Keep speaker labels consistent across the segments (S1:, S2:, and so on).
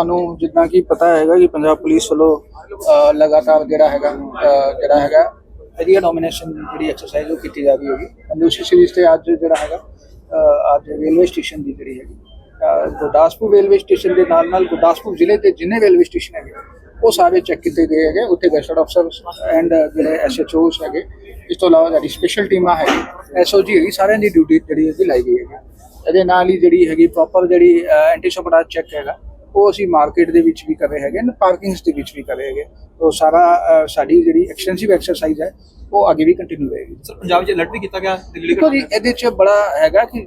S1: ਤੁਹਾਨੂੰ ਜਿੱਦਾਂ ਕਿ ਪਤਾ ਹੈਗਾ ਕਿ ਪੰਜਾਬ ਪੁਲਿਸ ਵੱਲੋਂ ਲਗਾਤਾਰ ਜਿਹੜਾ ਹੈਗਾ ਜਿਹੜਾ ਹੈਗਾ ਏਰੀਆ ਨੋਮੀਨੇਸ਼ਨ ਜਿਹੜੀ ਐਕਸਰਸਾਈਜ਼ ਉਹ ਕੀਤੀ ਜਾ ਰਹੀ ਹੈਗੀ। ਦੂਸਰੀ ਸੀਰੀਜ਼ ਤੇ ਅੱਜ ਜਿਹੜਾ ਹੈਗਾ ਅੱਜ ਰੇਲਵੇ ਸਟੇਸ਼ਨ ਦੀ ਜਿਹੜੀ ਹੈਗੀ ਗੁਰਦਾਸਪੁਰ ਰੇਲਵੇ ਸਟੇਸ਼ਨ ਦੇ ਨਾਲ ਨਾਲ ਗੁਰਦਾਸਪੁਰ ਜ਼ਿਲ੍ਹੇ ਦੇ ਜਿੰਨੇ ਰੇਲਵੇ ਸਟੇਸ਼ਨ ਹੈਗੇ, ਉਹ ਸਾਰੇ ਚੈੱਕ ਕੀਤੇ ਗਏ ਹੈਗੇ। ਉੱਥੇ ਗੈਸਟ ਅਫਸਰ ਐਂਡ ਜਿਹੜੇ ਐਸਐਚਓਸ ਹੈਗੇ, ਇਸ ਤੋਂ ਇਲਾਵਾ ਜਿਹੜੀ ਸਪੈਸ਼ਲ ਟੀਮਾਂ ਹੈਗੀ ਐਸਓਜੀ ਹੈਗੀ, ਸਾਰਿਆਂ ਦੀ ਡਿਊਟੀ ਜਿਹੜੀ ਹੈਗੀ ਲਾਈ ਗਈ ਹੈਗੀ। ਇਹਦੇ ਨਾਲ ਹੀ ਜਿਹੜੀ ਹੈਗੀ ਪ੍ਰੋਪਰ ਜਿਹੜੀ ਐਂਟੀ ਸਪੋਰਟ ਚੈੱਕ ਹੈਗਾ। ਉਹ ਅਸੀਂ ਮਾਰਕੀਟ ਦੇ ਵਿੱਚ ਵੀ ਕਰ ਰਹੇ ਹੈਗੇ ਨੇ ਪਾਰਕਿੰਗਸ ਦੇ ਵਿੱਚ ਵੀ ਕਰ ਰਹੇ ਹੈਗੇ। ਉਹ ਸਾਰਾ ਸਾਡੀ ਜਿਹੜੀ ਐਕਸਟੈਂਸਿਵ ਐਕਸਰਸਾਈਜ਼ ਹੈ ਉਹ ਅੱਗੇ ਵੀ ਕੰਟੀਨਿਊ ਰਹੇਗੀ।
S2: ਸਰ ਪੰਜਾਬ 'ਚ ਅਲਰਟ ਵੀ ਕੀਤਾ ਗਿਆ ਦਿੱਲੀ
S1: ਦੇਖੋ ਜੀ ਇਹਦੇ ਚ ਬੜਾ ਹੈਗਾ ਕਿ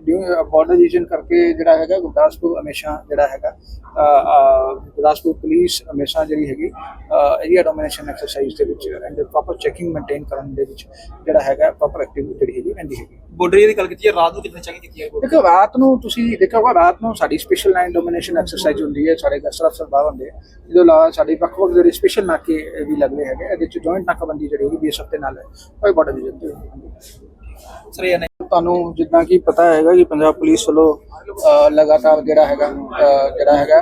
S1: ਬਾਰਡਰ ਰੀਜਨ ਕਰਕੇ ਜਿਹੜਾ ਹੈਗਾ ਗੁਰਦਾਸਪੁਰ ਹਮੇਸ਼ਾ ਜਿਹੜਾ ਹੈਗਾ ਗੁਰਦਾਸਪੁਰ ਪੁਲਿਸ ਹਮੇਸ਼ਾ ਜਿਹੜੀ ਹੈਗੀ ਏਰੀਆ ਡੋਮੀਨੇਸ਼ਨ ਐਕਸਰਸਾਈਜ਼ ਦੇ ਵਿੱਚ ਐਂਡ ਪ੍ਰੋਪਰ ਚੈਕਿੰਗ ਮੇਨਟੇਨ ਕਰਨ ਦੇ ਵਿੱਚ ਜਿਹੜਾ ਹੈਗਾ ਪ੍ਰੋਪਰ ਐਕਟੀਵਿਟੀ ਜਿਹੜੀ ਹੈਗੀ ਰਹਿੰਦੀ ਹੈਗੀ।
S2: ਬਾਰਡਰ ਏਰੀਆ ਦੀ ਗੱਲ ਕੀਤੀ ਹੈ ਰਾਤ ਨੂੰ ਕਿੰਨੇ ਚੈਕਿੰਗ ਕੀਤੀ ਹੈ?
S1: ਦੇਖੋ ਰਾਤ ਨੂੰ ਤੁਸੀਂ ਦੇਖੋਗਾ ਰਾਤ ਨੂੰ ਸਾਡੀ ਸਪੈਸ਼ਲ ਲਾਈਨ ਡੋਮੀਨੇਸ਼ਨ ਐਕਸਰਸਾਈਜ਼ ਹੁੰਦੀ ਹੈ ਸਾਡੇ ਗਸਰ ਅਫਸਰ ਹੁੰਦੇ ਇਲਾਵਾ ਸਾਡੇ ਵੱਖ ਵੱਖ ਜਿਹੜੇ ਸਪੈਸ਼ਲ ਨਾਕੇ ਵੀ ਲੱਗਦੇ ਹੈਗੇ ਇਹਦੇ ਚ ਜੁਆਇੰਟ ਨਾਕਾਬੰਦੀ ਜਿਹੜੀ ਹੈਗੀ ਬੀਐਸਐਫ ਦੇ ਨਾਲ ਹੈ ਉਹ ਬਾਰਡਰ ਰੀਜਨ ਤੇ
S2: ਸਰ, ਇਹ
S1: ਤੁਹਾਨੂੰ ਜਿੱਦਾਂ ਕਿ ਪਤਾ ਹੈਗਾ ਕਿ ਪੰਜਾਬ ਪੁਲਿਸ ਵੱਲੋਂ ਲਗਾਤਾਰ ਜਿਹੜਾ ਹੈਗਾ ਜਿਹੜਾ ਹੈਗਾ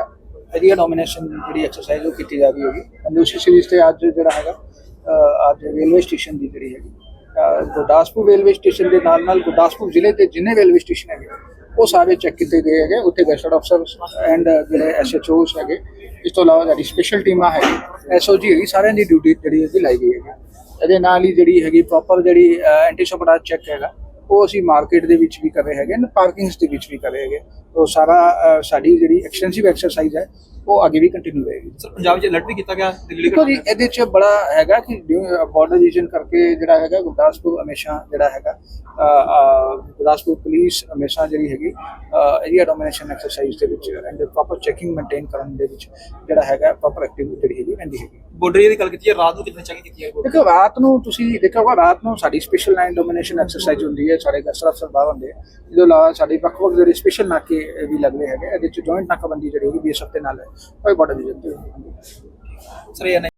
S1: ਏਰੀਆ ਨੋਮੀਨੇਸ਼ਨ ਜਿਹੜੀ ਐਕਸਰਸਾਈਜ਼ ਉਹ ਕੀਤੀ ਜਾ ਰਹੀ ਹੈਗੀ। ਦੂਸਰੀ ਸੀਰੀਜ਼ ਤੇ ਅੱਜ ਜਿਹੜਾ ਹੈਗਾ ਅੱਜ ਰੇਲਵੇ ਸਟੇਸ਼ਨ ਦੀ ਜਿਹੜੀ ਹੈਗੀ ਗੁਰਦਾਸਪੁਰ ਰੇਲਵੇ ਸਟੇਸ਼ਨ ਦੇ ਨਾਲ ਨਾਲ ਗੁਰਦਾਸਪੁਰ ਜ਼ਿਲ੍ਹੇ ਦੇ ਜਿੰਨੇ ਰੇਲਵੇ ਸਟੇਸ਼ਨ ਹੈਗੇ, ਉਹ ਸਾਰੇ ਚੈੱਕ ਕੀਤੇ ਗਏ ਹੈਗੇ। ਉੱਥੇ ਗੈਸਟ ਅਫਸਰ ਐਂਡ ਜਿਹੜੇ ਐਸਐਚਓਸ ਹੈਗੇ ਇਸ ਤੋਂ ਇਲਾਵਾ ਜਿਹੜੀ ਸਪੈਸ਼ਲ ਟੀਮਾਂ ਹੈਗੀ ਐਸਓਜੀ ਹੈਗੀ, ਸਾਰਿਆਂ ਦੀ ਡਿਊਟੀ ਜਿਹੜੀ ਹੈਗੀ ਲਾਈ ਗਈ ਹੈਗੀ। ਇਹਦੇ ਨਾਲ ਹੀ ਜਿਹੜੀ ਹੈਗੀ ਪ੍ਰੋਪਰ ਜਿਹੜੀ ਐਂਟੀ ਸਪੋਰਟ ਚੈੱਕ ਹੈਗਾ। ਉਹ ਅਸੀਂ ਮਾਰਕੀਟ ਦੇ ਵਿੱਚ ਵੀ ਕਰ ਰਹੇ ਹੈਗੇ ਨੇ ਪਾਰਕਿੰਗਸ ਦੇ ਵਿੱਚ ਵੀ ਕਰ ਰਹੇ ਹੈਗੇ। ਉਹ ਸਾਰਾ ਸਾਡੀ ਜਿਹੜੀ ਐਕਸਟੈਂਸਿਵ ਐਕਸਰਸਾਈਜ਼ ਹੈ ਉਹ ਅੱਗੇ ਵੀ ਕੰਟੀਨਿਊ ਰਹੇਗੀ।
S2: ਸਰ ਪੰਜਾਬ 'ਚ ਅਲਰਟ ਵੀ ਕੀਤਾ ਗਿਆ ਦਿੱਲੀ
S1: ਦੇਖੋ ਜੀ ਇਹਦੇ ਚ ਬੜਾ ਹੈਗਾ ਕਿ ਬਾਰਡਰ ਰੀਜਨ ਕਰਕੇ ਜਿਹੜਾ ਹੈਗਾ ਗੁਰਦਾਸਪੁਰ ਹਮੇਸ਼ਾ ਜਿਹੜਾ ਹੈਗਾ ਗੁਰਦਾਸਪੁਰ ਪੁਲਿਸ ਹਮੇਸ਼ਾ ਜਿਹੜੀ ਹੈਗੀ ਏਰੀਆ ਡੋਮੀਨੇਸ਼ਨ ਐਕਸਰਸਾਈਜ਼ ਦੇ ਵਿੱਚ ਐਂਡ ਪ੍ਰੋਪਰ ਚੈਕਿੰਗ ਮੇਨਟੇਨ ਕਰਨ ਦੇ ਵਿੱਚ ਜਿਹੜਾ ਹੈਗਾ ਪ੍ਰੋਪਰ ਐਕਟੀਵਿਟੀ ਜਿਹੜੀ ਹੈਗੀ ਰਹਿੰਦੀ ਹੈਗੀ।
S2: ਬਾਰਡਰ ਏਰੀਆ ਦੀ ਗੱਲ ਕੀਤੀ ਹੈ ਰਾਤ ਨੂੰ ਕਿੰਨੇ ਚੈਕਿੰਗ ਕੀਤੀ ਹੈ border?
S1: ਦੇਖੋ ਰਾਤ ਨੂੰ ਤੁਸੀਂ ਦੇਖੋਗਾ ਰਾਤ ਨੂੰ ਸਾਡੀ ਸਪੈਸ਼ਲ ਲਾਈਨ ਡੋਮੀਨੇਸ਼ਨ ਐਕਸਰਸਾਈਜ਼ ਹੁੰਦੀ ਹੈ ਸਾਡੇ ਗਸਰ ਅਫਸਰ ਬਾਹਰ ਹੁੰਦੇ ਆ। ਇਹਦੇ ਇਲਾਵਾ ਸਾਡੇ ਵੱਖ ਵੱਖ ਜਿਹੜੇ ਸਪੈਸ਼ਲ ਨਾਕੇ ਵੀ ਲੱਗਦੇ ਹੈਗੇ ਇਹਦੇ ਚ ਜੁਆਇੰਟ ਨਾਕਾਬੰਦੀ ਜਿਹੜੀ ਹੈਗੀ ਬੀਐਸਐਫ ਦੇ ਨਾਲ ਹੈ। ਉਹ ਬਾਰਡਰ ਰੀਜਨ ਤੇ
S2: ਸਰ ਇਹ